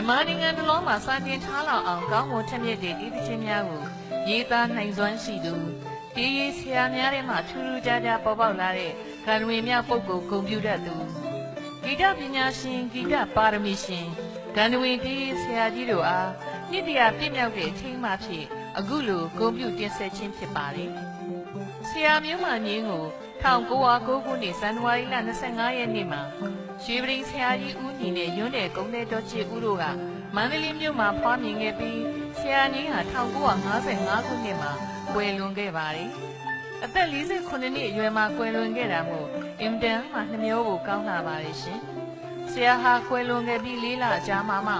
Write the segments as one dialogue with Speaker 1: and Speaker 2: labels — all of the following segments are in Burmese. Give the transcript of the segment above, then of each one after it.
Speaker 1: မြန်မာနိုင်ငံတစ်လုံးမှာစာတင်ထားလောက်အောင်ကောင်းမွန်ထက်မြက်တဲ့ဒီသချင်းများကိုရေးသားနိုင်စွမ်းရှိသူဒီရေးဆရာများထဲမှာထူးထူးခြားခြားပေါ်ပေါက်လာတဲ့ကံဝင်မြပုဂ္ဂိုလ်ဂုဏ်ပြုတတ်သူဂီတပညာရှင်ဂီတပါရမီရှင်ကံဝင်ဒီရေးဆရာကြီးတို့အားနှစ်တရာပြည့်မြောက်တဲ့အချိန်မှဖြစ်အခုလိုဂုဏ်ပြုတင်ဆက်ခြင်းဖြစ်ပါလေဆရာမျိုးမငင်းကို1909ခုနှစ်ဇန်နဝါရီလ25ရက်နေ့မှာ ရွှေပရင်ဆရာကြီးဦးညီနဲ့ရွန်းတဲ့ကုန်းတဲ့တော်ချစ်ဦးတို့ကမန္တလေးမြို့မှာဖွားမြင်ခဲ့ပြီးဆရာကြီးဟာ1955ခုနှစ်မှာကွယ်လွန်ခဲ့ပါတယ်။အသက်48နှစ်အရွယ်မှာကွယ်လွန်ခဲ့တာမို့အင်တန်မှနှမျိုးကိုကောင်းလာပါတယ်ရှင်။ဆရာဟာကွယ်လွန်ခဲ့ပြီးလေးလကြာမှမှ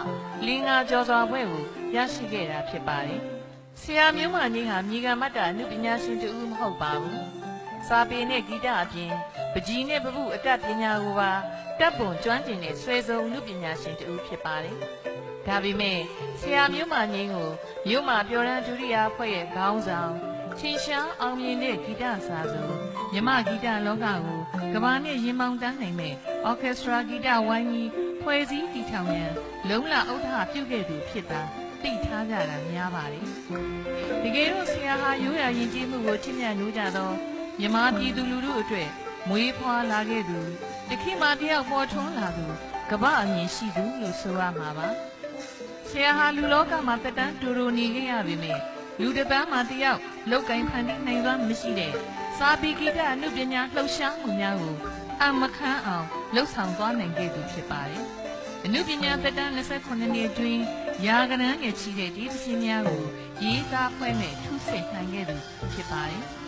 Speaker 1: လင်းငါကြော်စွာဘွဲ့ကိုရရှိခဲ့တာဖြစ်ပါတယ်။ဆရာမျိုးမကြီးဟာမြေကမတ်တာအမှုပညာရှင်တူမဟုတ်ပါဘူး။ စာပေနဲ့ဂီတအပြင်ပကြီးနဲ့ပပုအတတ်ပညာကိုပါတပ်ပုံကျွမ်းကျင်တဲ့ဆွေစုံအမှုပညာရှင်တူဖြစ်ပါတယ်။ဒါပေမဲ့ဆရာမျိုးမငင်းကိုမြို့မှာပြောရန်ဒုတိယအဖွဲ့ရဲ့ခေါင်းဆောင်ချင်းရှားအောင်မြင်တဲ့ဂီတစာစုမြမဂီတလောကကိုကဘာနဲ့ရင်မောင်တန်းနိုင်မဲ့အော်ကက်စထရာဂီတဝိုင်းကြီးဖွဲ့စည်းတည်ထောင်ရန်လုံလဥဒ္ဓပြုခဲ့သူဖြစ်တာသိထားကြတာများပါတယ်။တကယ်တော့ဆရာဟာရိုးရာယဉ်ကျေးမှုကိုချစ်မြတ်နိုးကြသော မြမပြည်သူလူထုအတွက်မွေးဖွားလာခဲ့သူတခိမတယောက်ပေါ်ထွန်းလာသူကပ္ပအမြင်ရှိသူလို့ဆိုရမှာပါဆရာဟာလူလောကမှာတက်တန်းတူတူနေခဲ့ရပေမယ့်လူတစ်ပန်းမှာတယောက်လောက်ကင်ဖန်တီးနိုင်စွမ်းမရှိတဲ့စာပေဂီတအနုပညာလှုပ်ရှားမှုများကိုအမခန်းအောင်လှုပ်ဆောင်သွားနိုင်ခဲ့သူဖြစ်ပါတယ်အနုပညာတက်တန်း28နှစ်အတွင်းရာကနန်းငယ်ချီတဲ့ဒီသင်းများကိုရေးသားဖွဲ့မဲ့ထူးဆင့်နိုင်ခဲ့သူဖြစ်ပါတယ်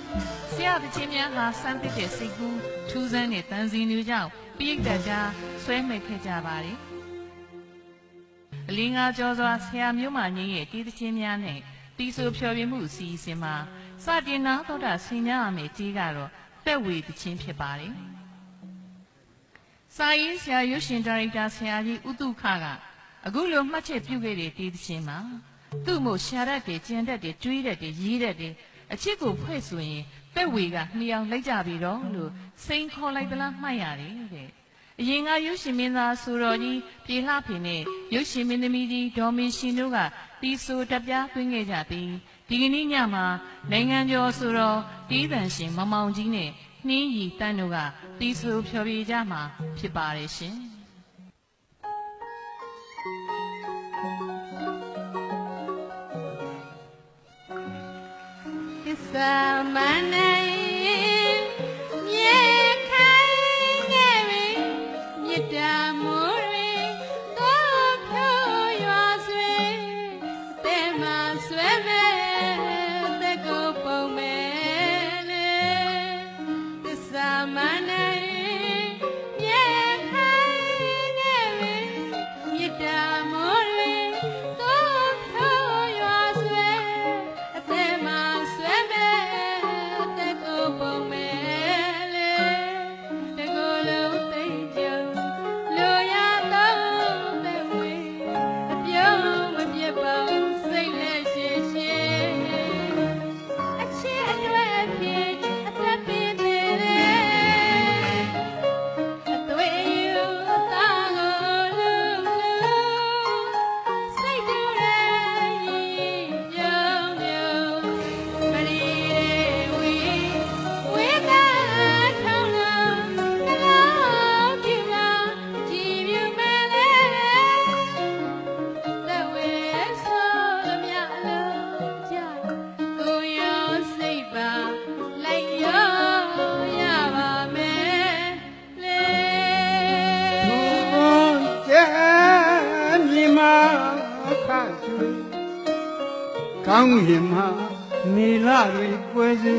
Speaker 1: ဆရာတချင်းများဟာစမ်းသစ်တဲ့စိတ်ကူးထူးဆန်းတဲ့တန်စီတွေကြောင့်ပြိတ္တကြားဆွဲမဲ့ခဲ့ကြပါတယ်။အလင်းငါကျော်စွာဆရာမျိုးမငင်းရဲ့တီးသချင်းများနဲ့တီးဆိုဖျော်ဖြေမှုအစီအစဉ်မှာစတင်နာသောတာဆင်ညာအမေကြီးကတော့တက်ဝေသချင်းဖြစ်ပါတယ်။စာရေးဆရာရွှေရှင်ဒါရိုက်တာဆရာကြီးဥတုခကအခုလိုမှတ်ချက်ပြုခဲ့တဲ့တီးသချင်းမှာသူ့မို့ရှာတတ်တယ်ကျန်တတ်တယ်တွေးတတ်တယ်ရေးတတ်တယ် အချစ်ကိုဖွဲ့ဆိုရင်တက်ဝေကနှီးအောင်လိုက်ကြပြီတော့လို့စိန်ခေါ်လိုက်သလားမှတ်ရတယ်တဲ့အရင်ကရုပ်ရှင်မင်းသားဆိုတော်ကြီးပြေလှဖေနဲ့ရုပ်ရှင်မင်းသမီးကြီးဒေါ်မင်းရှင်တို့ကတီးဆိုတပြားသွင်းခဲ့ကြပြီးဒီကနေ့ညမှာနိုင်ငံကျော်ဆိုတော်တီးတန်ရှင်မမောင်ကြီးနဲ့နှင်းရီတန်းတို့ကတီးဆိုဖျော်ဖြေကြမှာဖြစ်ပါတယ်ရှင်
Speaker 2: သ ကောင်းရင်မ
Speaker 3: နေလာတွေပွဲစီ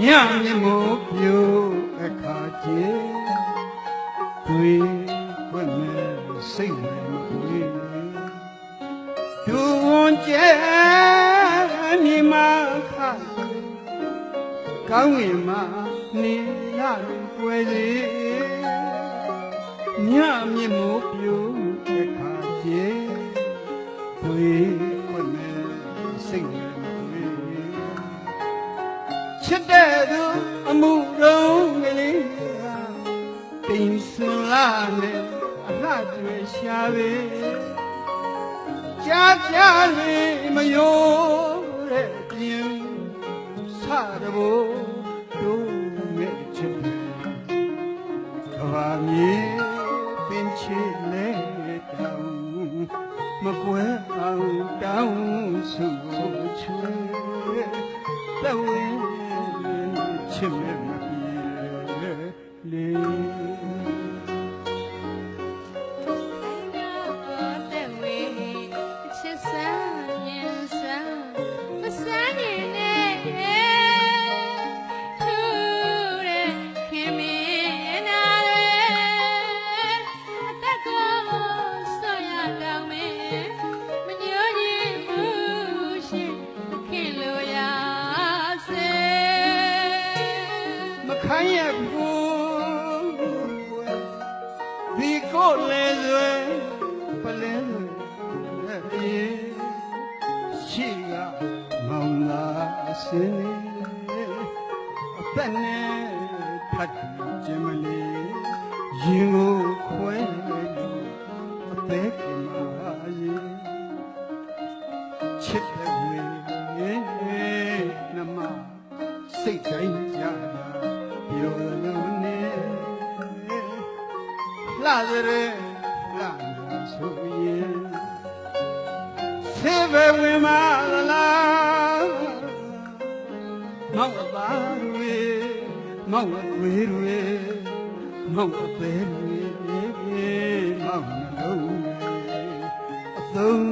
Speaker 3: ညမြမို့ပြိုအခါကျေတွေ့ခွင့်မဲ့စိတ်နဲ့မခွေဒူဝန်ကျဲမြမခါသူကောင်းရင်မနေလာတွေပွဲစီညမြမို့ပြို ချစ်တဲ့သူအမှုတော်ကလေးဟာတိမ်ဆွန်လာနဲ့အလှကျွေရှာပေကြားကြားလေးမယိုးတဲ့ပြင်စတဘော ချစ် ဒီကိုလေဆွေပလဲဆွေအေးရှိကမောင်လာစင်းနေအသက်နဲ့ထပ်ခြင်းမလေးရင်ကို လာကြရဲလာလို့ဆိုရင်ဆေးပဲဝင်မလားမောင်အသားတွေမောင်အသွေးတွေမောင်အသေးတွေမောင်နှလုံးတွေအသုံး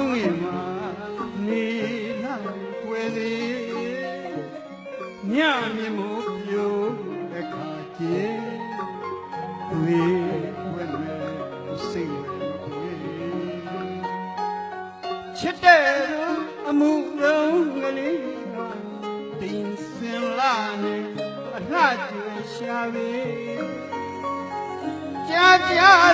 Speaker 2: င်းငင်မှာ
Speaker 3: နေလိုက်ွယ်လေညမြမို့ပြိုအခါကျဲတွေ့ွယ်မဲ့စိတ်ဝင်ွယ်ချစ်တဲ့သူအမှုလုံးကလေးတင်စင်လာနေအလှကျွေရှာပေကြားကြား